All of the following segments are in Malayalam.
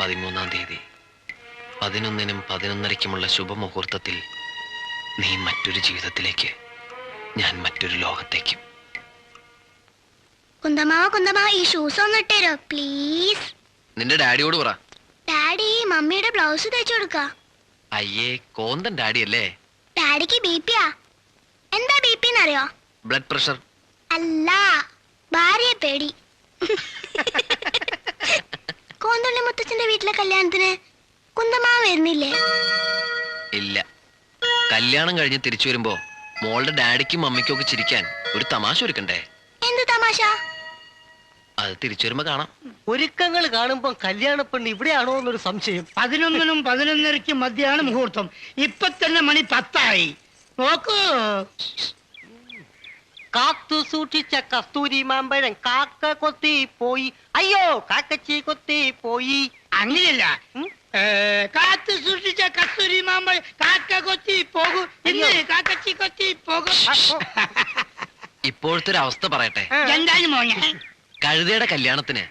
പതിമൂന്നാം തീയതി. പതിനൊന്നിനും പതിനൊന്നരയ്ക്കുമുള്ള ശുഭമുഹൂർത്തത്തിൽ നീ മറ്റൊരു ജീവിതത്തിലേക്ക് ഞാൻ മറ്റൊരു ലോകത്തേക്കും. കുന്തമാവ കുന്തമാവ ഈ ഷൂസ് ഒന്ന് ഇട്ടേരോ? പ്ലീസ് നിന്റെ ഡാഡിയോട് പറ. ഡാഡി മമ്മിയുടെ ബ്ലൗസ് തയ്ച്ചു കൊടുക്ക. അയ്യേ കോന്തൻ ഡാഡി അല്ലേ ഡാഡിക്ക് ബി പിയാ എന്താ ബി പി എന്നറിയോ? Blood pressure. അല്ല ഭാര്യയെ പേടി. കോന്തുള്ളി മുത്തച്ഛന്റെ വീട്ടിലെ കല്യാണത്തിന് കുന്തമാവ് വരുന്നില്ലേ? ഇല്ല. കല്യാണം കഴിഞ്ഞ് തിരിച്ചു വരുമ്പോ മോളുടെ ഡാഡിക്കും മമ്മിക്കും ഒക്കെ ചിരിക്കാൻ ഒരു തമാശ ഒരുക്കണ്ടേ? എന്ത് തമാശ? അത് തിരിച്ചു വരുമ്പോ കാണാം. ഒരുക്കങ്ങൾ കാണുമ്പോ കല്യാണ പെണ്ണ് ഇവിടെയാണോ എന്നൊരു സംശയം. പതിനൊന്നിനും പതിനൊന്നരയ്ക്കും മധ്യാണ് മുഹൂർത്തം. ഇപ്പൊ തന്നെ മണി പത്തായി. നോക്കൂ. കാത്തു സൂക്ഷിച്ച കസ്തൂരി മാമ്പഴം കാക്ക കൊത്തി പോയി. അയ്യോ കാക്കച്ചി കൊത്തി പോയി. അങ്ങനെയല്ല. കാത്തു സൂക്ഷിച്ച കസ്തൂരി മാമ്പഴം കാക്ക കൊത്തി പോകൂ. ഇന്ന്. കാക്കച്ചി കൊത്തി പോകും. ഇപ്പോഴത്തെ ഒരു അവസ്ഥ പറയട്ടെ. എന്താണ് മോനെ. കഴുതയുടെ കല്യാണത്തിന്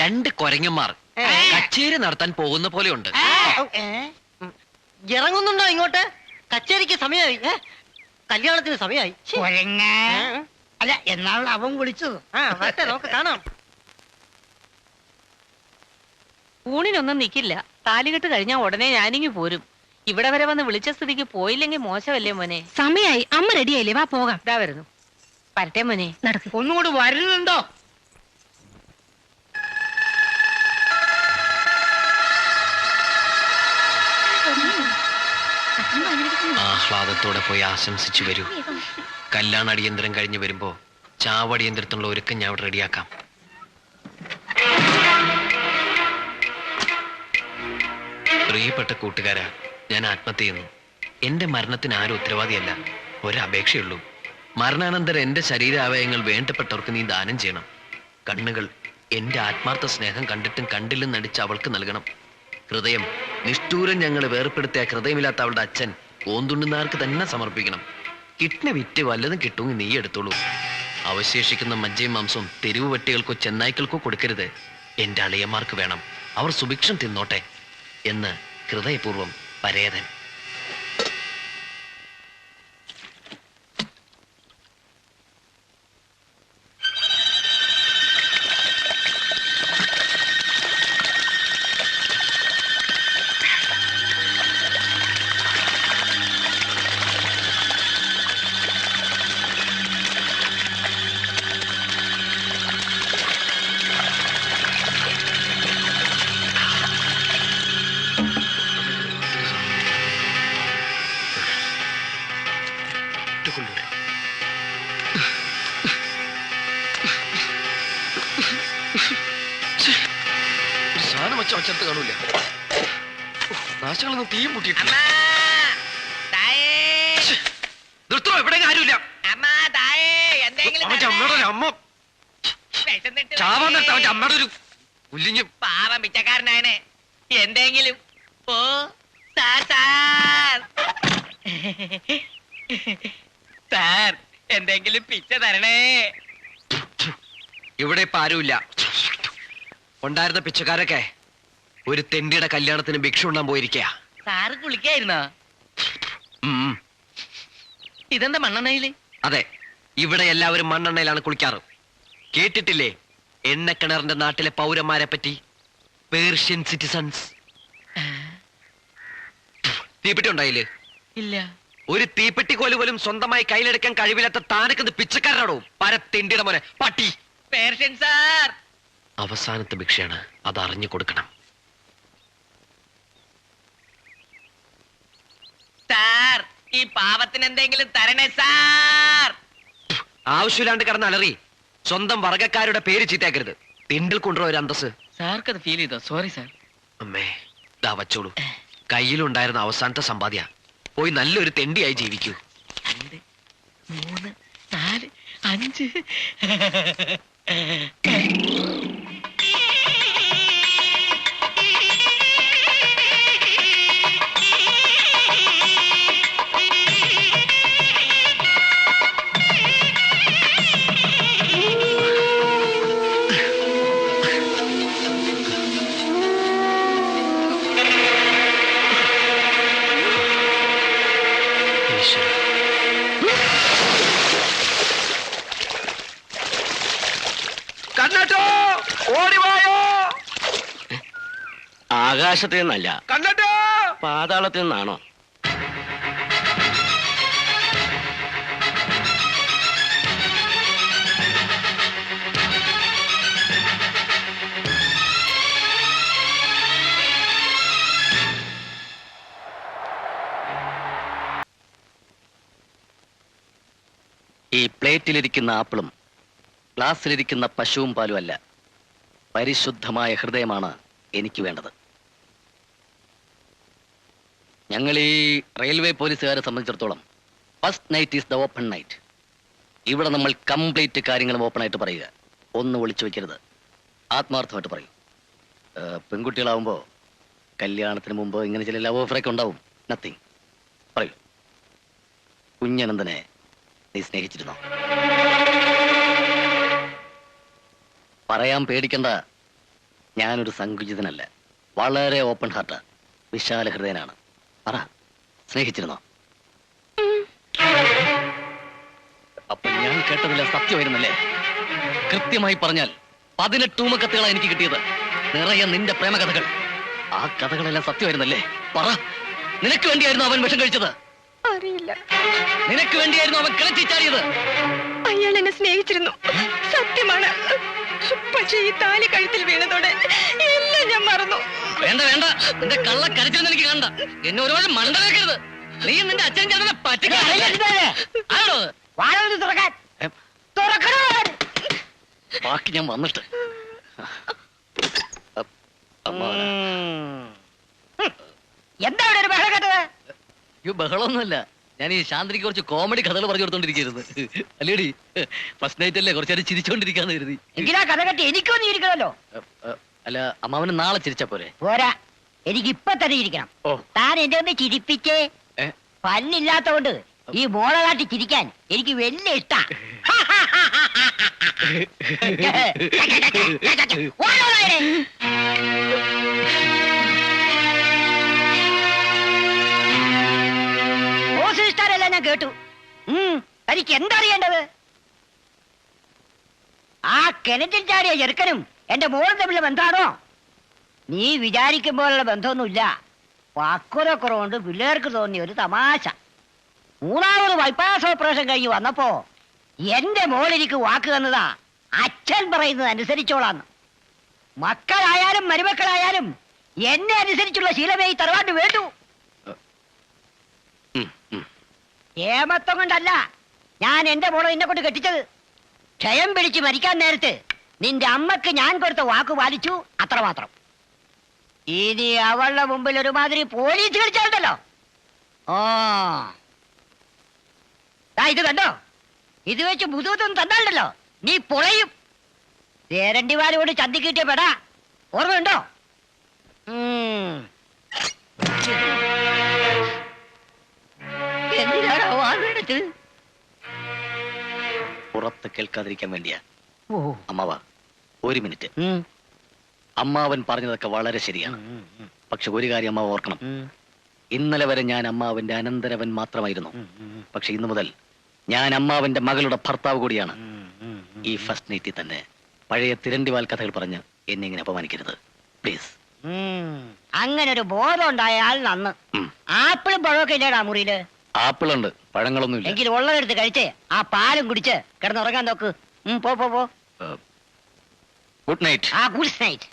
രണ്ട് കൊരങ്ങന്മാർ. കച്ചേരി നടത്താൻ പോകുന്ന പോലെയുണ്ട് ഇറങ്ങുന്നുണ്ടോ ഇങ്ങോട്ട്? കച്ചേരിക്ക് സമയമായി? കല്യാണത്തിന് സമയായി. കൊരങ്ങ അല്ല എന്നാണ് അവൻ വിളിച്ചത്. ആ വരട്ടെ നമുക്ക് കാണാം. ഊണിനൊന്നും നിക്കില്ല. താലികെട്ട് കഴിഞ്ഞാ ഉടനെ ഞാനിങ്ങി പോരും. ഇവിടെ വരെ വന്ന് വിളിച്ച സ്ഥിതിക്ക് പോയില്ലെങ്കിൽ മോശമല്ലേ മോനെ? സമയായി. അമ്മ റെഡിയായില്ലേ വാ പോകാം. ഇതാ വരുന്നു. വരട്ടെ മോനെ. നടക്ക്. ഒന്നുകൂടി വരുന്നുണ്ടോ ആഹ്ലാദത്തോടെ പോയി ആശംസിച്ചു വരൂ. കല്യാണ അടിയന്തരം കഴിഞ്ഞ് വരുമ്പോ ചാവടിയന്തരത്തിനുള്ള ഒരുക്കം ഞാൻ അവിടെ റെഡിയാക്കാം. പ്രിയപ്പെട്ട കൂട്ടുകാരാ ഞാൻ ആത്മഹത്യ ചെയ്യുന്നു. എന്റെ മരണത്തിന് ആരും ഉത്തരവാദിയല്ല. ഒരപേക്ഷയുള്ളൂ. മരണാനന്തരം എന്റെ ശരീരാവയവങ്ങൾ വേണ്ടപ്പെട്ടവർക്ക് നീ ദാനം ചെയ്യണം. കണ്ണുകൾ എന്റെ ആത്മാർത്ഥ സ്നേഹം കണ്ടിട്ടും കണ്ടില്ലെന്ന് നടിച്ച് അവൾക്ക് നൽകണം. ഹൃദയം നിഷ്ഠൂരം ഞങ്ങൾ വേർപ്പെടുത്തിയ ഹൃദയമില്ലാത്ത അവളുടെ അച്ഛൻ ഓന്തുണ്ടുന്നാർക്ക് തന്നെ സമർപ്പിക്കണം. കിഡ്നി വിറ്റ് വല്ലതും കിട്ടുമെങ്കിൽ നീ എടുത്തോളൂ. അവശേഷിക്കുന്ന മജ്ജയും മാംസവും തെരുവ് വെട്ടികൾക്കോ ചെന്നായ്ക്കൾക്കോ കൊടുക്കരുത്. എന്റെ അളിയന്മാർക്ക് വേണം. അവർ സുഭിക്ഷം തിന്നോട്ടെ എന്ന് ഹൃദയപൂർവം പരേതൻ ചാവാൻ നിർത്ത അവന്റെ അമ്മയുടെ ഒരു ഉല്ലിഞ്ഞ് പാവം പിച്ചക്കാരനാണ് എന്തെങ്കിലും? ഓ സാർ സാർ. സാർ എന്തെങ്കിലും പിച്ച തരണേ. ഇവിടെ ഇപ്പൊ ആരുമില്ല ഉണ്ടായിരുന്ന പിച്ചക്കാരൊക്കെ ഒരു തെണ്ടിയുടെ കല്യാണത്തിന് ഭിക്ഷ ഉണ്ണാൻ പോയിരിക്കുക സാറ് കുളിക്കായിരുന്നോ? ഇതെന്താ മണ്ണെണ്ണയിൽ? അതെ ഇവിടെ എല്ലാവരും മണ്ണെണ്ണയിലാണ് കുളിക്കാറ്. കേട്ടിട്ടില്ലേ? എണ്ണക്കിണറിന്റെ നാട്ടിലെ പൗരന്മാരെ പറ്റി? പേർഷ്യൻ സിറ്റിസൺസ് തീപ്പെട്ടി ഉണ്ടായില്ലേ? ഇല്ല. ഒരു തീപ്പെട്ടി കോൽ പോലും സ്വന്തമായി കയ്യിലെടുക്കാൻ കഴിവില്ലാത്ത താനക്കുന്നത് പിച്ചക്കാരനാടോ പരത്തിണ്ടിയുടെ മോനെ. പട്ടി. പേർഷ്യൻ സാർ അവസാനത്തെ ഭിക്ഷയാണ്. അത് അറിഞ്ഞു കൊടുക്കണം. സാർ ഈ പാവത്തിന് എന്തെങ്കിലും തരണേ സാർ ആവശ്യമില്ലാണ്ട് കിടന്ന് അലറി. സ്വന്തം വർഗക്കാരുടെ പേര് ചീത്തയാക്കരുത് തിണ്ടിൽ കൊണ്ടുവരും ഒരു അന്തസ് സാർക്ക് അത് ഫീൽ ചെയ്തോ? സോറി സാർ അമ്മേ ദാ വച്ചോളൂ. കയ്യിലുണ്ടായിരുന്ന അവസാനത്തെ സമ്പാദ്യ. പോയി നല്ലൊരു തെണ്ടിയായി ജീവിക്കൂ. രണ്ട് മൂന്ന് നാല് അഞ്ച്. ആകാശത്തിൽ നിന്നല്ല. പാതാളത്തിൽ നിന്നാണോ? ഈ പ്ലേറ്റിലിരിക്കുന്ന ആപ്പിളും ഗ്ലാസ്സിലിരിക്കുന്ന പശുവും പാലും അല്ല. പരിശുദ്ധമായ ഹൃദയമാണ് എനിക്ക് വേണ്ടത്. ഞങ്ങൾ ഈ റെയിൽവേ പോലീസുകാരെ സംബന്ധിച്ചിടത്തോളം first night is the open night ഇവിടെ നമ്മൾ കംപ്ലീറ്റ് കാര്യങ്ങളും ഓപ്പൺ ആയിട്ട് പറയുക. ഒന്ന് ഒളിച്ചു വെക്കരുത്. ആത്മാർത്ഥമായിട്ട് പറയും. പെൺകുട്ടികളാവുമ്പോൾ കല്യാണത്തിന് മുമ്പ് ഇങ്ങനെ ചില ലവ് ഓഫറൊക്കെ ഉണ്ടാവും. നത്തിങ് പറയൂ. കുഞ്ഞനന്ദനെ നീ സ്നേഹിച്ചിരുന്നോ? പറയാൻ പേടിക്കണ്ട. ഞാനൊരു സങ്കുചിതനല്ല വളരെ ഓപ്പൺ ഹാർട്ട് വിശാല ഹൃദയനാണ് പറ. സ്നേഹിച്ചിരുന്നോ? അപ്പൊ ഞാൻ കേട്ടതില്ല സത്യമായിരുന്നല്ലേ? കൃത്യമായി പറഞ്ഞാൽ പതിനെട്ട് ഊമക്കത്തുകളാണ് എനിക്ക് കിട്ടിയത്. നിറയെ നിന്റെ പ്രേമകഥകൾ. ആ കഥകളെല്ലാം സത്യമായിരുന്നല്ലേ? പറ. നിനക്ക് വേണ്ടിയായിരുന്നു അവൻ വിഷം കഴിച്ചത്. അറിയില്ല. നിനക്ക് വേണ്ടിയായിരുന്നു അവൻ കിളച്ചിച്ചാടിയത് അയാൾ എന്നെ സ്നേഹിച്ചിരുന്നു. സത്യമാണ്. പക്ഷേ ഈ താലി കഴുത്തിൽ വീണതോടെ ഞാൻ മറന്നു. വേണ്ട വേണ്ട. നിന്റെ കള്ള കരച്ചിൽ എനിക്ക് കണ്ട എന്നെ ഒരുപാട് മണ്ടനാക്കരുത്. നീ നിന്റെ അച്ഛൻ ചേട്ടനെ പറ്റിക്കാണോ ബാക്കി ഞാൻ വന്നിട്ട്. എന്താ ഇവിടെ ഒരു ബഹളം കേട്ടത്? അയ്യോ ബഹളമൊന്നുമല്ല. ഞാൻ ഈ ശാന്തിക്ക് കുറച്ച് കോമഡി കഥകൾ പറഞ്ഞു കൊടുത്തോണ്ടിരിക്കുന്നത് അല്ലേടി? ഫസ്റ്റ് നൈറ്റ് അല്ലേ കുറച്ചേരം ചിരിച്ചോണ്ടിരിക്കാന്ന് കരുതി. എങ്കിലാ കഥ കെട്ടി എനിക്കൊന്നും അ, അല്ല അമ്മാവന് നാളെ ചിരിച്ച പോരെ? പോരാ. എനിക്ക് ഇപ്പൊ തന്നെ ഇരിക്കണം. ഓ. താൻ എന്റെ ഒന്ന് ചിരിപ്പിച്ചേ. ഏ? പല്ലില്ലാത്തോണ്ട് ഈ മോളെ കാട്ടി ചിരിക്കാൻ എനിക്ക് വലിയ ഇഷ്ടാ. ഓടോ നായരെ. ഓസ് ഇഷ്ടാരെല്ലാം ഞാൻ കേട്ടു. ഉം, തനിക്ക് എന്താ അറിയേണ്ടത്? ആ കിണറ്റിൽ ചാടിയ ചെറുക്കനും എന്റെ മോളും തമ്മിലെ ബന്ധാണോ നീ വിചാരിക്കും പോലുള്ള ബന്ധമൊന്നുമില്ല പക്വതക്കുറവുണ്ട് പിള്ളേർക്ക് തോന്നിയ ഒരു തമാശ. മൂന്നാമത് ബൈപ്പാസ് ഓപ്പറേഷൻ കഴിഞ്ഞ് വന്നപ്പോ എന്റെ മോളിരിക്ക് വാക്ക് തന്നതാ. അച്ഛൻ പറയുന്നത് അനുസരിച്ചോളാന്ന് മക്കളായാലും മരുമക്കളായാലും എന്നെ അനുസരിച്ചുള്ള ശീലമേ ഈ തറവാട്ട് വേണ്ടു. ഏമത്വം കൊണ്ടല്ല ഞാൻ എന്റെ മോളെ എന്നെ കൊണ്ട് കെട്ടിച്ചത്. ക്ഷയം പിടിച്ച് മരിക്കാൻ നേരത്ത് നിന്റെ അമ്മയ്ക്ക് ഞാൻ കൊടുത്ത വാക്ക് പാലിച്ചു അത്രമാത്രം. ഇനി അവളുടെ മുമ്പിൽ ഒരുമാതിരി പോലീസ് കളിച്ചാലുണ്ടല്ലോ. ആ. ദാ ഇത് കണ്ടോ? ഇത് വെച്ച് മുതുകൊന്നും തന്നാലുണ്ടല്ലോ. നീ പൊളയും. തേരണ്ടിമാരോട് ചന്തി കിട്ടിയ പെടാ. ഓർമ്മയുണ്ടോ? എന്തിനാണ് പുറത്ത് കേൾക്കാതിരിക്കാൻ വേണ്ടിയാ. ഓ. അമ്മാവ ഒരു മിനിറ്റ്. അമ്മാവൻ പറഞ്ഞതൊക്കെ വളരെ ശരിയാണ്. പക്ഷെ ഒരു കാര്യം അമ്മാവ് ഓർക്കണം. ഇന്നലെ വരെ ഞാൻ അമ്മാവന്റെ അനന്തരവൻ മാത്രമായിരുന്നു. പക്ഷെ ഇന്നു മുതൽ ഞാൻ അമ്മാവന്റെ മകളുടെ ഭർത്താവ് കൂടിയാണ്. ഈ ഫസ്റ്റ് നൈറ്റിൽ തന്നെ പഴയ തിരണ്ടിവാൽ കഥകൾ പറഞ്ഞ് എന്നെ ഇങ്ങനെ അപമാനിക്കരുത്. പ്ലീസ്. അങ്ങനെ ഒരു ബോധം ഉണ്ടായാൽ നന്ന്. ആപ്പിളും പഴമൊക്കെ ഇല്ലേടാ മുറിയിൽ? ആപ്പിളുണ്ട്. പഴങ്ങളൊന്നുമില്ല. എങ്കിൽ ഉള്ളതെടുത്ത് കഴിച്ചേ. ആ പാലും കുടിച്ച് കിടന്നുറങ്ങാൻ നോക്ക്. ഉം, പോ പോ പോ. ഗുഡ് നൈറ്റ് ആ ഗുഡ് നൈറ്റ്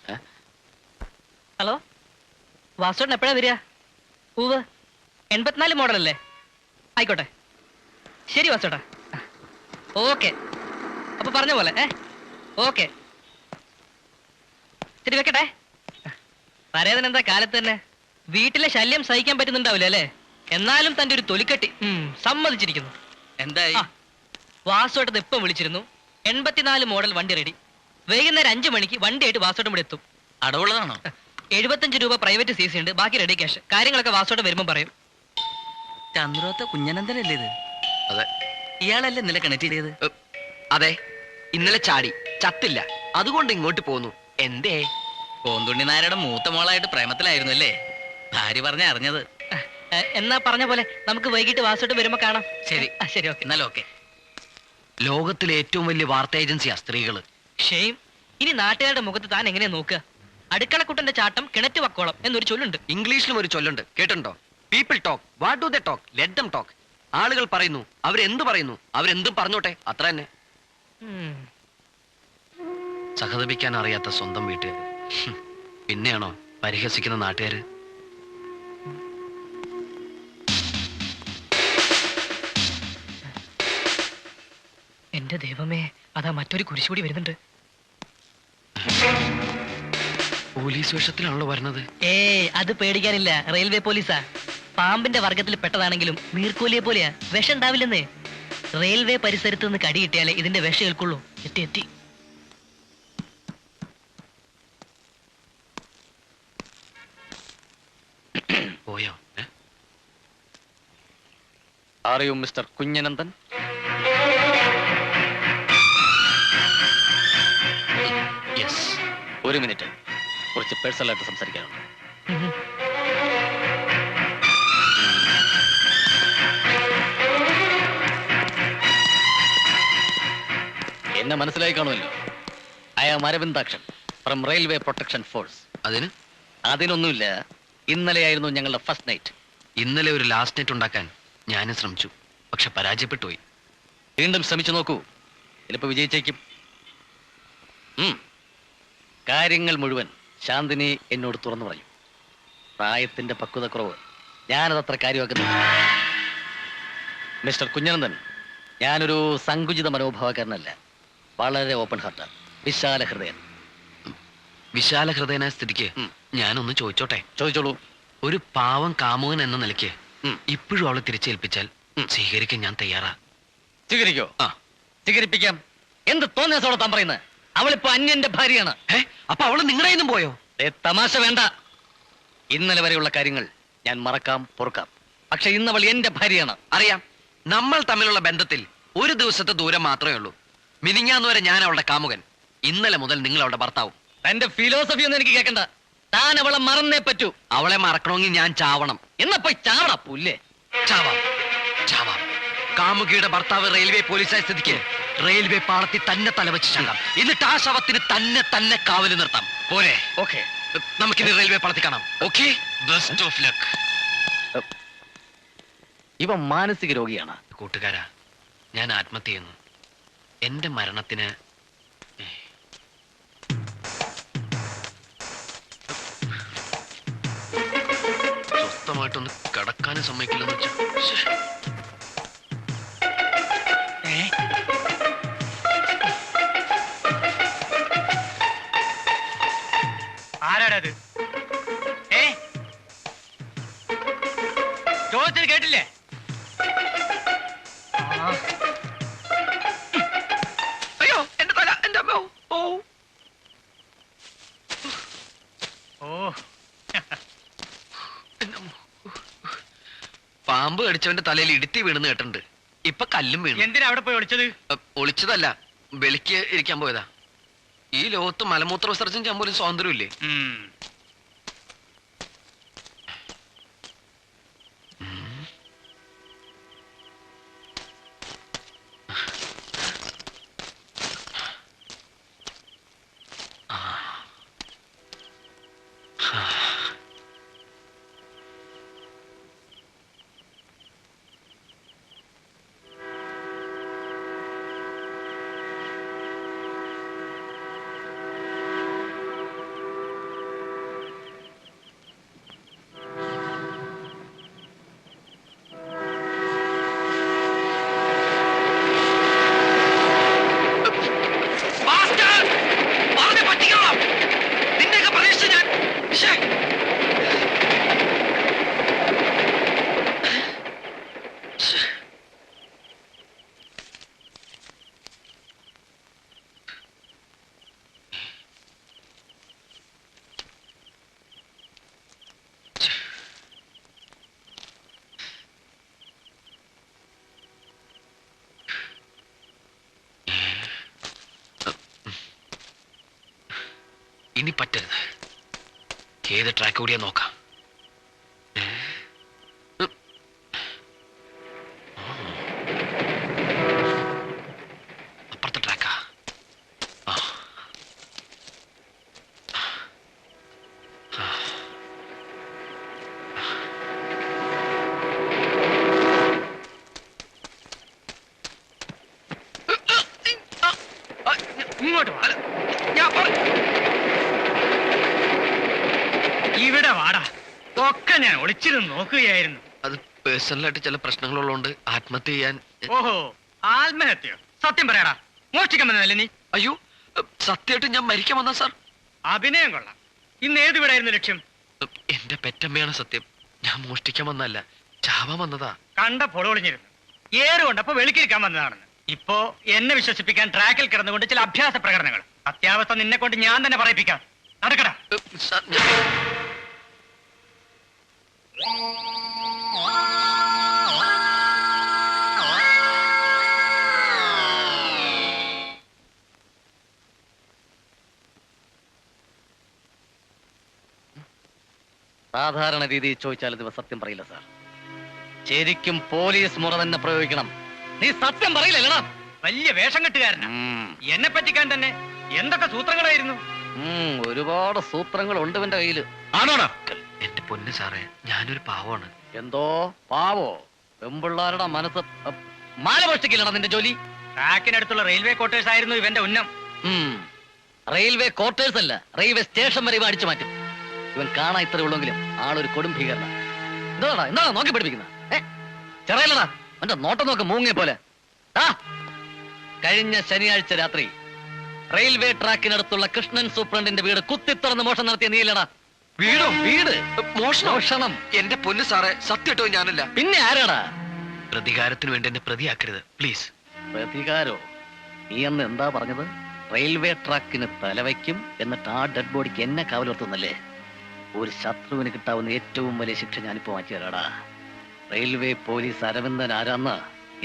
ഹലോ? വാസുവേട്ടൻ എപ്പോഴാ വരിക? പൂവ് എൺപത്തിനാല് മോഡലല്ലേ? ആയിക്കോട്ടെ. ശരി വാസുവേട്ടാ ഓക്കെ. അപ്പൊ പറഞ്ഞ പോലെ ഏ? ഓക്കെ. ശരി വെക്കട്ടെ. പരേതൻ എന്താ കാലത്ത് തന്നെ? വീട്ടിലെ ശല്യം സഹിക്കാൻ പറ്റുന്നുണ്ടാവില്ല അല്ലേ? എന്നാലും തന്റെ ഒരു തൊലിക്കെട്ടി സമ്മതിച്ചിരിക്കുന്നു. എന്തായി? ആ, വാസുവേട്ടൻ ഇപ്പം വിളിച്ചിരുന്നു? എൺപത്തിനാല് മോഡൽ വണ്ടി റെഡി. വൈകുന്നേരം അഞ്ചു മണിക്ക് വണ്ടിയായിട്ട് വാസോട്ടം ഇവിടെ എത്തും. അടവുള്ളതാണോ? എഴുപത്തഞ്ച് രൂപ പ്രൈവറ്റ് സി സി ഉണ്ട്. ബാക്കി റെഡി ക്യാഷ് കാര്യങ്ങളൊക്കെ വാസോട്ടം വരുമ്പോൾ പറയും. ചന്ദ്രോത്ത കുഞ്ഞനന്ദനല്ലേ ഇത്? അതെ. ഇയാളല്ലേ ഇന്നലെ കണക്ട് ചെയ്തത്? അതെ. ഇന്നലെ ചാടി. ചത്തില്ല. അതുകൊണ്ട് ഇങ്ങോട്ട് പോന്നു. എന്തേ? കോന്തുണ്ണി നായരുടെ മൂത്ത മോളായിട്ട് പ്രേമത്തിലായിരുന്നു അല്ലേ? ഭാര്യ പറഞ്ഞ അറിഞ്ഞത്. എന്നാ പറഞ്ഞ പോലെ നമുക്ക് വൈകിട്ട് വാസോട്ട് വരുമ്പോ കാണാം. ശരി. ശരി ഓക്കെ. എന്നാലും ഓക്കെ. ലോകത്തിലെ ഏറ്റവും വലിയ വാർത്താ ഏജൻസിയാ സ്ത്രീകൾ. ഷെയിം ഇനി നാട്ടുകാരുടെ മുഖത്ത് താൻ എങ്ങനെയാ നോക്കുക അടുക്കളക്കുട്ടന്റെ ചാട്ടം കിണറ്റ് വക്കോളം എന്നൊരു ചൊല്ലുണ്ട്. ഇംഗ്ലീഷിലും ഒരു ചൊല്ലുണ്ട്. കേട്ടിട്ടുണ്ടോ? People talk what do the talk let them talk ആളുകൾ പറയുന്നു അവരെന്ത് പറയുന്നു? അവരെന്തും പറഞ്ഞോട്ടെ അത്ര തന്നെ. സഹതപിക്കാൻ അറിയാത്ത സ്വന്തം വീട്ടുകാർ. പിന്നെയാണോ പരിഹസിക്കുന്ന നാട്ടുകാര് എന്റെ ദൈവമേ അതാ മറ്റൊരു കുരിശുകൂടി വരുന്നുണ്ട്. പോലീസ് വേഷത്തിലാണല്ലോ വരുന്നത് ഏ അത് പേടിക്കാനില്ല. റെയിൽവേ പോലീസാ. പാമ്പിന്റെ വർഗത്തിൽ പെട്ടതാണെങ്കിലും നീർക്കോലിയെ പോലെയാ. വിഷം ഉണ്ടാവില്ലെന്നേ. റെയിൽവേ പരിസരത്ത് നിന്ന് കടി കിട്ടിയാലേ ഇതിന്റെ വിഷം കേൾക്കുള്ളൂ എത്തി എത്തി. പോയോ? അറിയൂ മിസ്റ്റർ കുഞ്ഞനന്ദൻ. ഒരു മിനിറ്റ്. കുറച്ച് പേഴ്സണലായിട്ട് സംസാരിക്കാനുണ്ട്. എന്നെ മനസ്സിലായി കാണുമല്ലോ. I am Aravindakshan from railway protection force അതിന്? അതിനൊന്നുമില്ല. ഇന്നലെയായിരുന്നു ഞങ്ങളുടെ ഫസ്റ്റ് നൈറ്റ് ഇന്നലെ ഒരു ലാസ്റ്റ് നൈറ്റ് ഉണ്ടാക്കാൻ ഞാനും ശ്രമിച്ചു. പക്ഷെ പരാജയപ്പെട്ടു പോയി വീണ്ടും ശ്രമിച്ചു നോക്കൂ. ചിലപ്പോ വിജയിച്ചേക്കും. കാര്യങ്ങൾ മുഴുവൻ ശാന്തിനി എന്നോട് തുറന്നു പറയും. പ്രായത്തിന്റെ പക്വതക്കുറവ്. ഞാനതത്ര കാര്യമാക്കുന്നില്ല മിസ്റ്റർ കുഞ്ഞനന്ദൻ ഞാനൊരു സങ്കുചിത മനോഭാവക്കാരനല്ല. വളരെ ഓപ്പൺ ഹാർട്ടാണ് വിശാല ഹൃദയൻ. വിശാല ഹൃദയനായ സ്ഥിതിക്ക്. ഞാനൊന്ന് ചോദിച്ചോട്ടെ? ചോദിച്ചോളൂ. ഒരു പാവം കാമുകൻ എന്ന നിലയ്ക്ക് ഇപ്പോഴും അവളെ തിരിച്ചേൽപ്പിച്ചാൽ. സ്വീകരിക്കാൻ ഞാൻ തയ്യാറാ. സ്വീകരിക്കോ? ആ. സ്വീകരിപ്പിക്കാം. എന്ത് തോന്നിയസോടെ താൻ പറയുന്നത് അവളിപ്പോ അന്യന്റെ ഭാര്യയാണ്. അപ്പൊ അവൾ നിങ്ങളുടെ നിന്നും പോയോ? തമാശ വേണ്ട. ഇന്നലെ വരെയുള്ള കാര്യങ്ങൾ ഞാൻ മറക്കാം പൊറുക്കാം. പക്ഷെ ഇന്നവൾ എന്റെ ഭാര്യയാണ്. അറിയാം. നമ്മൾ തമ്മിലുള്ള ബന്ധത്തിൽ ഒരു ദിവസത്തെ ദൂരം മാത്രമേ ഉള്ളൂ. മിനിങ്ങാന്ന് വരെ ഞാൻ അവളുടെ കാമുകൻ. ഇന്നലെ മുതൽ നിങ്ങൾ അവളുടെ ഭർത്താവും. തന്റെ ഫിലോസഫി ഒന്നും എനിക്ക് കേൾക്കണ്ട താൻ അവളെ മറന്നേ പറ്റൂ. അവളെ മറക്കണമെങ്കിൽ ഞാൻ ചാവണം. എന്നപ്പോ പോയി പുല്ലേ ചാവാം. ചാവാം. കാമുകിയുടെ ഭർത്താവ് റെയിൽവേ പോലീസായ സ്ഥിതിക്ക്. റെയിൽവേ പാളത്തിൽ തന്നെ തലവെച്ച് ചാകാം എന്നിട്ട് ആ ശവത്തിന് തന്നെ തന്നെ കാവൽ നിർത്താം. പോരെ? ഓക്കെ. നമുക്കിനി റെയിൽവേ പാളത്തിൽ കാണാം. ഓക്കെ? ബെസ്റ്റ് ഓഫ് ലക്ക് ഇവ മാനസിക രോഗിയാണ്. കൂട്ടുകാരാ ഞാൻ ആത്മഹത്യ ചെയ്യുന്നു. എന്റെ മരണത്തിന് സ്വസ്ഥമായിട്ടൊന്ന് കടക്കാനും സമ്മതിക്കില്ലെന്ന് വെച്ചാ. ആരാടത് ഏ? കേട്ടില്ലേ? അയ്യോ എന്റെ തല എന്റെ അമ്മ. ഓ. ഓ. പാമ്പ് കടിച്ചവന്റെ തലയിൽ ഇടുത്തി വീണെന്ന് കേട്ടിട്ടുണ്ട്. ഇപ്പൊ കല്ലും വീണു. എന്തിനാ അവിടെ പോയി ഒളിച്ചത്? ഒളിച്ചതല്ല വെളിക്ക് ഇരിക്കാൻ പോയതാ. ഈ ലോകത്ത് മലമൂത്ര വിസർജനം ചെയ്യാൻ പോലും സ്വാതന്ത്ര്യമില്ലേ ഉം. Bastard! പറഞ്ഞ് പറ്റിക്കണം നിന്നെയൊക്കെ പ്രതീക്ഷിച്ച് ഞാൻ ശ്ശേ. ശ്ശേ. ഇനി പറ്റരുത് ഏത് ട്രാക്ക് കൂടിയാ നോക്കാം ഏ? ഉം. ഓ. അപ്പുറത്തെ ട്രാക്കാ ആ ഒക്കെ ഞാൻ ഒളിച്ചിരുന്ന് നോക്കുകയായിരുന്നു. അത് പേഴ്സണലായിട്ട് ചില പ്രശ്നങ്ങളുള്ളതുകൊണ്ട് ആത്മഹത്യ ചെയ്യാൻ ഓഹോ ആത്മഹത്യ. സത്യം പറയടാ. മോഷ്ടിക്കാൻ വന്നതല്ലേ നീ? അയ്യോ സത്യമായിട്ട് ഞാൻ മരിക്കാൻ വന്ന സാർ? അഭിനയം കൊള്ളാം. ഇന്ന് ഏത് വീടായിരുന്നു ലക്ഷ്യം? എന്റെ പെറ്റമ്മയാണ് സത്യം. ഞാൻ മോഷ്ടിക്കാൻ വന്നല്ല ചാവാൻ വന്നതാ. കണ്ട പൊളൊളിഞ്ഞിരുന്നു ഏറ് കൊണ്ടപ്പോ വെളുക്കിരിക്കാൻ വന്നതാണെന്ന്. ഇപ്പോ എന്നെ വിശ്വസിപ്പിക്കാൻ ട്രാക്കിൽ കിടന്നുകൊണ്ട് ചില അഭ്യാസ പ്രകടനങ്ങൾ. അത്യാവശ്യം നിന്നെ കൊണ്ട് ഞാൻ തന്നെ പറയിപ്പിക്കാം. നടക്കടാ. സാധാരണ രീതിയിൽ ചോദിച്ചാൽ ഇത് സത്യം പറയില്ല സാർ. ശരിക്കും പോലീസ് മുറ തന്നെ പ്രയോഗിക്കണം. നീ സത്യം പറയില്ലല്ലടാ. വലിയ വേഷം കെട്ടുകാരനാ. എന്നെ പറ്റിക്കാൻ തന്നെ എന്തൊക്കെ സൂത്രങ്ങളായിരുന്നു? ഒരുപാട് സൂത്രങ്ങൾ ഉണ്ട് എന്റെ കയ്യിൽ. ആണോടാ? പൊന്ന് സാറേ ഞാനൊരു പാവമാണ്. എന്തോ? പാവോ? പെമ്പിള്ളാരുടെ മനസ്സ് മാല പൊഷ്ടിക്കില്ലടാ നിന്റെ ജോലി. ട്രാക്കിനടുത്തുള്ള റെയിൽവേ ക്വാർട്ടേഴ്സ് ആയിരുന്നു ഇവന്റെ ഉന്നം. റെയിൽവേ ക്വാർട്ടേഴ്സ് അല്ല റെയിൽവേ സ്റ്റേഷൻ വരെ ഇവ അടിച്ചു മാറ്റും. ഇവൻ കാണാൻ ഇത്ര ഉള്ളെങ്കിലും ആളൊരു കൊടും ഭീകരണ എന്താടാ എന്താ നോക്കി പഠിപ്പിക്കുന്ന? ചെറിയല്ലടാ എന്റെ നോട്ടം നോക്ക് മൂങ്ങിയ പോലെ. ആ കഴിഞ്ഞ ശനിയാഴ്ച രാത്രി റെയിൽവേ ട്രാക്കിനടുത്തുള്ള കൃഷ്ണൻ സൂപ്രണ്ടിന്റെ വീട് കുത്തിത്തുറന്ന് മോഷണം നടത്തിയ നീലടാ വീടോ? വീട്. മോഷണം? മോഷണം എന്റെ പൊന്ന് സാറേ സത്യട്ടോ ഞാനല്ല. പിന്നെ ആരാടാ? പ്രതികാരത്തിന് വേണ്ടി എന്നെ പ്രതിയാക്കരുത്. പ്ലീസ് പ്രതികാരോ? നീ അന്ന് എന്താ പറഞ്ഞത്? റെയിൽവേ ട്രാക്കിന് തലവയ്ക്കും എന്നിട്ട് ആ ഡെഡ് ബോഡിക്ക് എന്നെ കാവലുർത്തുന്നല്ലേ ഒരു ശത്രുവിന് കിട്ടാവുന്ന ഏറ്റവും വലിയ ശിക്ഷ ഞാനിപ്പോ മാറ്റി തരാടാ റെയിൽവേ പോലീസ് അരവിന്ദൻ ആരാന്ന്?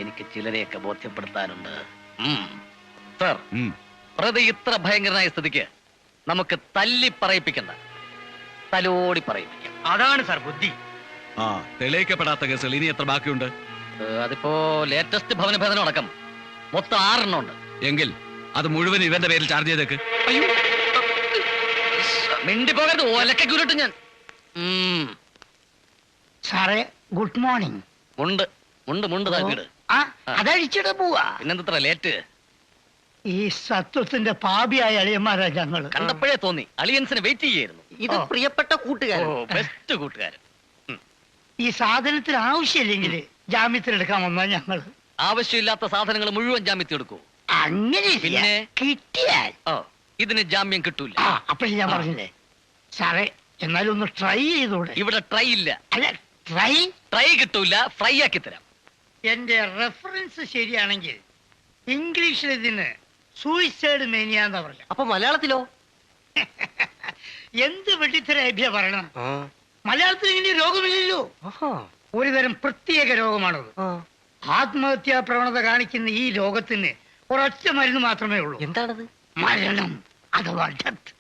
എനിക്ക് ചിലരെയൊക്കെ ബോധ്യപ്പെടുത്താനുണ്ട്. സർ പ്രതി ഇത്ര ഭയങ്കരനായ സ്ഥിതിക്ക് നമുക്ക് തല്ലി പറയിപ്പിക്കണ്ട തലോടി പറയും. അതാണ് സാർ ബുദ്ധി. ആ തെളിയിക്കപ്പെടാത്ത കേസുകൾ ഇനി എത്ര ബാക്കിയുണ്ട്? അതിപ്പോ ലേറ്റസ്റ്റ് ഭവന ഭേദനം അടക്കം. മൊത്തം ആറെണ്ണം ഉണ്ട് എങ്കിൽ അത് മുഴുവൻ ഇവന്റെ പേരിൽ ചാർജ് ചെയ്തേക്ക്. മിണ്ടി പോകരുത് ഒലക്കുരുട്ട് ഞാൻ. ഉം. സാറേ ഗുഡ് മോർണിംഗ്. മുണ്ട് മുണ്ട് മുണ്ട് താ വീട് ആ അതഴിച്ചിട്ട് പോവാ. പിന്നെന്തത്ര ലേറ്റ് ഈ സത്വത്തിന്റെ പാപിയായ അളിയന്മാരാ ഞങ്ങൾ. കണ്ടപ്പോഴേ തോന്നി അലിയൻസിന് വെയിറ്റ് ചെയ്യായിരുന്നു. ഇത് പ്രിയപ്പെട്ട കൂട്ടുകാരൻ. ബെസ്റ്റ് കൂട്ടുകാരൻ. ഈ സാധനത്തിന് ആവശ്യമില്ലെങ്കിൽ ജാമ്യത്തിൽ എടുക്കാൻ വന്നാ ഞങ്ങൾ ആവശ്യമില്ലാത്ത സാധനങ്ങൾ മുഴുവൻ ജാമ്യത്തിൽ എടുക്കൂ. അങ്ങനെ പിന്നെ? കിട്ടിയാൽ. ഓ ഇതിന് ജാമ്യം കിട്ടൂല. അപ്പൊ ഞാൻ പറഞ്ഞില്ലേ? സാറേ എന്നാലും ഒന്ന് ട്രൈ ചെയ്തോടെ. ഇവിടെ ട്രൈ ഇല്ല. അല്ല ട്രൈ? ട്രൈ കിട്ടൂല ഫ്രൈ ആക്കി തരാം. എന്റെ റെഫറൻസ് ശരിയാണെങ്കിൽ ഇംഗ്ലീഷിൽ ഇതിന് സൂയിസൈഡ് മേനിയ എന്നാ പറഞ്ഞ. അപ്പൊ മലയാളത്തിലോ? എന്ത് വെട്ടിത്തരഭ്യ പറയണം മലയാളത്തിൽ ഇങ്ങനെ രോഗമില്ലല്ലോ. ഒരുതരം പ്രത്യേക രോഗമാണത്. ആത്മഹത്യാ പ്രവണത കാണിക്കുന്ന ഈ രോഗത്തിന് ഒരൊറ്റ മരുന്ന് മാത്രമേ ഉള്ളൂ. എന്താണത്? മരണം അഥവാ ഡെത്ത്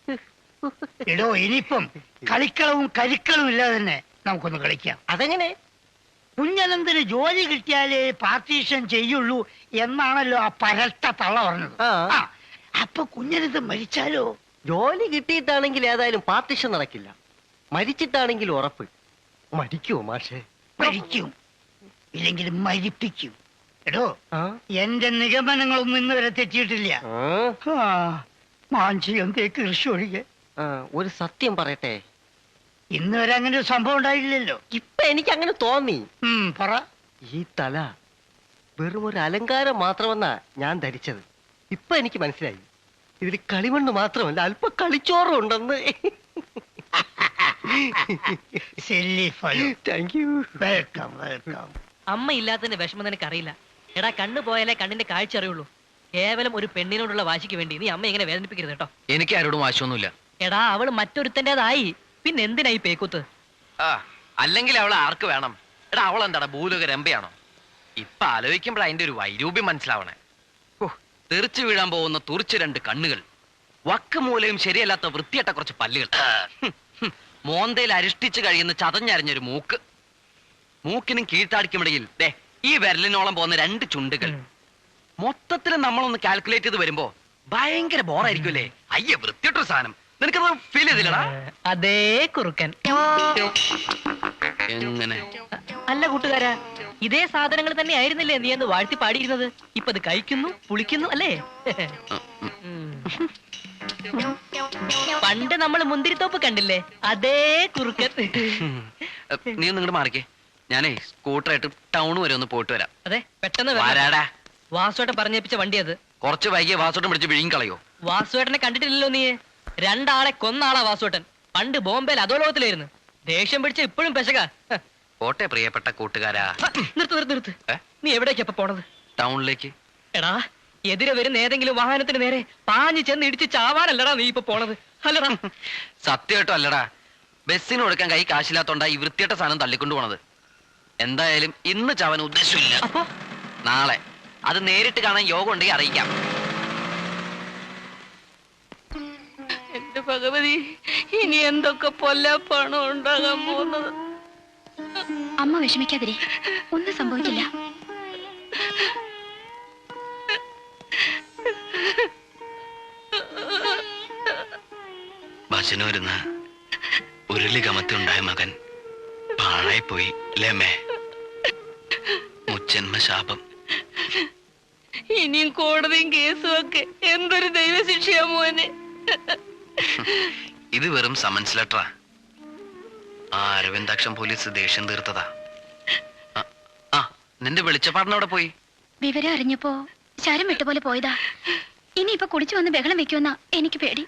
എടോ ഇനിയിപ്പം കളിക്കളവും കരിക്കളവും ഇല്ലാതെ തന്നെ നമുക്കൊന്ന് കളിക്കാം. അതെങ്ങനെ? കുഞ്ഞനന്തിന് ജോലി കിട്ടിയാലേ പാർട്ടീഷൻ ചെയ്യുള്ളൂ എന്നാണല്ലോ ആ പരട്ട തള്ള പറഞ്ഞത്. അപ്പൊ കുഞ്ഞനന്ത് മരിച്ചാലോ? ജോലി കിട്ടിയിട്ടാണെങ്കിൽ ഏതായാലും പാർട്ടിഷൻ നടക്കില്ല. മരിച്ചിട്ടാണെങ്കിൽ ഉറപ്പ്. മരിക്കുമോ മാഷേ? മരിക്കും. ഇല്ലെങ്കിൽ മരിപ്പിക്കും. എടോ ആ? എന്റെ നിഗമനങ്ങളൊന്നും ഇന്നുവരെ തെറ്റിയിട്ടില്ല. ആ, ആ, മാഞ്ചിയം തേക്ക് കൃഷി ഒഴികെ. ആ, ഒരു സത്യം പറയട്ടെ. ഇന്നുവരെ അങ്ങനെ ഒരു സംഭവം ഉണ്ടായില്ലല്ലോ ഇപ്പൊ എനിക്ക് അങ്ങനെ തോന്നി. ഉം, പറ. ഈ തല വെറും ഒരു അലങ്കാരം മാത്രമെന്നാ ഞാൻ ധരിച്ചത്. ഇപ്പൊ എനിക്ക് മനസ്സിലായി. ഇതിൽ കളിമണ്ണ് മാത്രമല്ല അല്പം കളിച്ചോറും ഉണ്ടെന്ന് താങ്ക് യു വെൽക്കം വെൽക്കം അമ്മ ഇല്ലാത്തതിന്റെ വിഷമം നിനക്ക് അറിയില്ല എടാ കണ്ണു പോയാലേ കണ്ണിന്റെ കാഴ്ച അറിയുള്ളൂ. കേവലം ഒരു പെണ്ണിനോടുള്ള വാശിക്ക് വേണ്ടി നീ അമ്മ ഇങ്ങനെ വേദനിപ്പിക്കരുത് കേട്ടോ. എനിക്ക് ആരോടും വാശിയൊന്നുമില്ല. എടാ അവൾ മറ്റൊരുത്തന്റെതായി പിന്നെ എന്തിനായി പേക്കൂത്ത്? ആ അല്ലെങ്കിൽ അവൾ ആർക്ക് വേണം? എടാ അവൾ എന്താടാ ഭൂലോക രമ്പയാണോ? ഇപ്പൊ ആലോചിക്കുമ്പോഴാ അതിന്റെ ഒരു വൈരൂപ്യം മനസ്സിലാവണേ. തെറിച്ചു വീഴാൻ പോകുന്ന തുറിച്ച് രണ്ട് കണ്ണുകൾ. വക്ക് മൂലയും ശരിയല്ലാത്ത വൃത്തിയട്ട കുറച്ച് പല്ലുകൾ. മോന്തയിൽ അരിഷ്ടിച്ച് കഴിയുന്ന ചതഞ്ഞരഞ്ഞൊരു മൂക്ക്. മൂക്കിനും കീഴ്ത്താടിക്കുമിടയിൽ ദേ ഈ വിരലിനോളം പോകുന്ന രണ്ട് ചുണ്ടുകൾ. മൊത്തത്തിൽ നമ്മളൊന്ന് കാൽക്കുലേറ്റ് ചെയ്ത് വരുമ്പോ ഭയങ്കര ബോറായിരിക്കുമല്ലേ അയ്യ വൃത്തിയിട്ടൊരു സാധനം. നിനക്കത് ഫീൽ ചെയ്തില്ലടാ? അതേ കുറുക്കൻ. എങ്ങനെ? അല്ല കൂട്ടുകാരാ ഇതേ സാധനങ്ങൾ തന്നെ ആയിരുന്നില്ലേ നീ എന്ന് വാഴ്ത്തി പാടിയിരുന്നത്? ഇപ്പൊ അത് കഴിക്കുന്നു പുളിക്കുന്നു അല്ലേ? പണ്ട് നമ്മൾ മുന്തിരിത്തോപ്പ് കണ്ടില്ലേ? അതേ കുറുക്കൻ. നീ നിങ്ങോട്ട് മാറിക്കേ. ഞാനേ സ്കൂട്ടറായിട്ട് ടൗൺ വരെ ഒന്ന് പോയിട്ട് വരാം. അതെ പെട്ടെന്ന്. വരാടാ. വാസുവേട്ടൻ പറഞ്ഞേപ്പിച്ച വണ്ടി അത്. കുറച്ച് വൈകിയ വാസുവേട്ടൻ പിടിച്ച് വിഴുങ്ങി കളയോ വാസുവേട്ടനെ കണ്ടിട്ടില്ലല്ലോ നീ രണ്ടാളെ കൊന്നാളാ വാസുട്ടൻ പണ്ട് ബോംബെയിൽ അധോലോകത്തിലായിരുന്നു. ദേഷ്യം പിടിച്ച ഇപ്പോഴും പെശക. പോട്ടെ പ്രിയപ്പെട്ട കൂട്ടുകാരാ. നിർത്ത് നിർത്ത് നിർത്ത്. നീ എവിടേക്കാ ഇപ്പൊ പോണത്? ടൗണിലേക്ക്. എടാ എതിരെ വരുന്ന ഏതെങ്കിലും വാഹനത്തിന് നേരെ പാഞ്ഞു ചെന്ന് ഇടിച്ച് ചാവാനല്ലടാ നീ ഇപ്പൊ പോണത്. അല്ലടാ. സത്യമായിട്ടും അല്ലടാ. ബസ്സിന് കൊടുക്കാൻ കൈ കാശില്ലാത്തോണ്ടാ ഈ വൃത്തിയുടെ സാധനം തള്ളിക്കൊണ്ടു പോണത്. എന്തായാലും ഇന്ന് ചാവാൻ ഉദ്ദേശമില്ല. നാളെ. അത് നേരിട്ട് കാണാൻ യോഗം ഉണ്ടെങ്കിൽ അറിയിക്കാം എന്റെ ഭഗവതി ഇനി എന്തൊക്കെ പൊല്ലപ്പാണോ ഉണ്ടാകാൻ പോകുന്നത്? അമ്മ വിഷമിക്കാതിരി ഒന്നും സംഭവിക്കില്ല. ബസ്സിന് ഉരുളി കമത്തിയുണ്ടായ മകൻ പാഴായി പോയി ലേമേ മുച്ചന്മ ശാപം. ഇനിയും കോടതിയും കേസും ഒക്കെ എന്തൊരു ദൈവശിക്ഷയാ മോനെ? ഇത് വെറും സമൻസ് ലെറ്ററാ ആ. അരവിന്ദാക്ഷം പോലീസ് ദേഷ്യം തീർത്തതാ. ആ, നിന്റെ വെളിച്ചപ്പാടിന് അവിടെ പോയി. വിവരം അറിഞ്ഞപ്പോ ശരം വിട്ടുപോലെ പോയതാ. ഇനി ഇപ്പൊ കുടിച്ചു വന്ന് ബഹളം വെക്കുമെന്നാ എനിക്ക് പേടി.